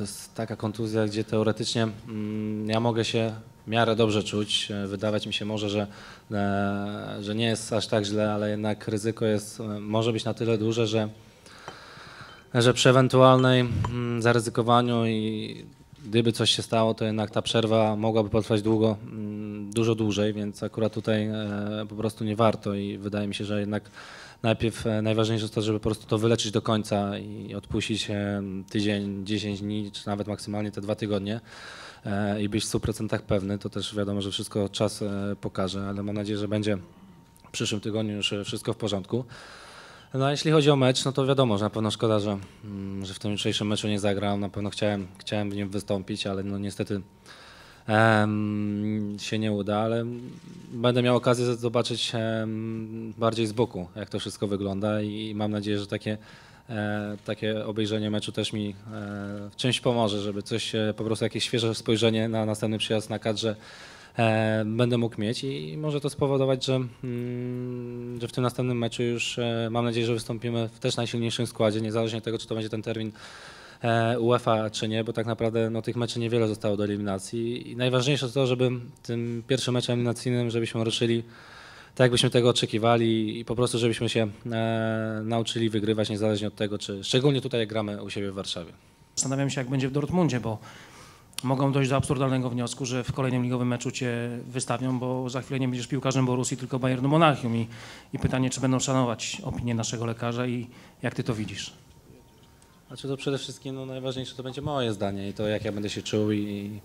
to jest taka kontuzja, gdzie teoretycznie mm, ja mogę się w miarę dobrze czuć. E, Wydawać mi się może, że, e, że nie jest aż tak źle, ale jednak ryzyko jest, e, może być na tyle duże, że, że przy ewentualnej mm, zaryzykowaniu i gdyby coś się stało, to jednak ta przerwa mogłaby potrwać długo, dużo dłużej, więc akurat tutaj e, po prostu nie warto i wydaje mi się, że jednak najpierw e, najważniejsze jest to, żeby po prostu to wyleczyć do końca i odpuścić e, tydzień, 10 dni, czy nawet maksymalnie te dwa tygodnie i być w 100% pewny. To też wiadomo, że wszystko czas pokaże, ale mam nadzieję, że będzie w przyszłym tygodniu już wszystko w porządku. No a jeśli chodzi o mecz, no to wiadomo, że na pewno szkoda, że, mm, że w tym jutrzejszym meczu nie zagrałem. Na pewno chciałem, chciałem w nim wystąpić, ale no niestety się nie uda, ale będę miał okazję zobaczyć bardziej z boku, jak to wszystko wygląda i mam nadzieję, że takie, e, takie obejrzenie meczu też mi e, w czymś pomoże, żeby coś, e, po prostu jakieś świeże spojrzenie na następny przyjazd na kadrze będę mógł mieć i może to spowodować, że, mm, że w tym następnym meczu już mam nadzieję, że wystąpimy w też najsilniejszym składzie, niezależnie od tego, czy to będzie ten termin UEFA czy nie, bo tak naprawdę no, tych meczy niewiele zostało do eliminacji i najważniejsze to, żeby tym pierwszym meczem eliminacyjnym, żebyśmy ruszyli tak jakbyśmy tego oczekiwali i po prostu żebyśmy się e, nauczyli wygrywać niezależnie od tego, czy szczególnie tutaj jak gramy u siebie w Warszawie. Zastanawiam się, jak będzie w Dortmundzie, bo mogą dojść do absurdalnego wniosku, że w kolejnym ligowym meczu cię wystawią, bo za chwilę nie będziesz piłkarzem Borussii, tylko Bayernu Monachium. I, I pytanie, czy będą szanować opinię naszego lekarza i jak ty to widzisz? Znaczy to przede wszystkim no, najważniejsze to będzie moje zdanie i to jak ja będę się czuł i,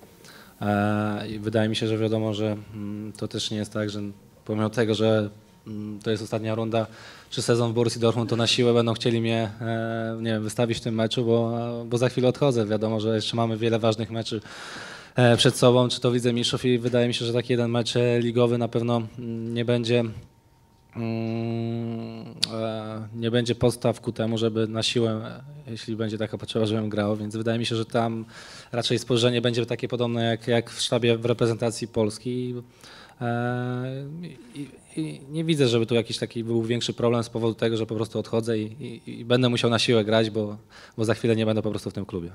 e, i wydaje mi się, że wiadomo, że mm, to też nie jest tak, że pomimo tego, że mm, to jest ostatnia runda czy sezon w Borussii Dortmund, to na siłę będą chcieli mnie e, nie wiem, wystawić w tym meczu, bo, bo za chwilę odchodzę. Wiadomo, że jeszcze mamy wiele ważnych meczy e, przed sobą, czy to widzę mistrzów i wydaje mi się, że taki jeden mecz e, ligowy na pewno mm, nie będzie Mm, e, nie będzie podstaw ku temu, żeby na siłę, jeśli będzie taka potrzeba, żebym grał, więc wydaje mi się, że tam raczej spojrzenie będzie takie podobne jak, jak w sztabie w reprezentacji Polski. E, I, I nie widzę, żeby tu jakiś taki był większy problem z powodu tego, że po prostu odchodzę i, i, i będę musiał na siłę grać, bo, bo za chwilę nie będę po prostu w tym klubie.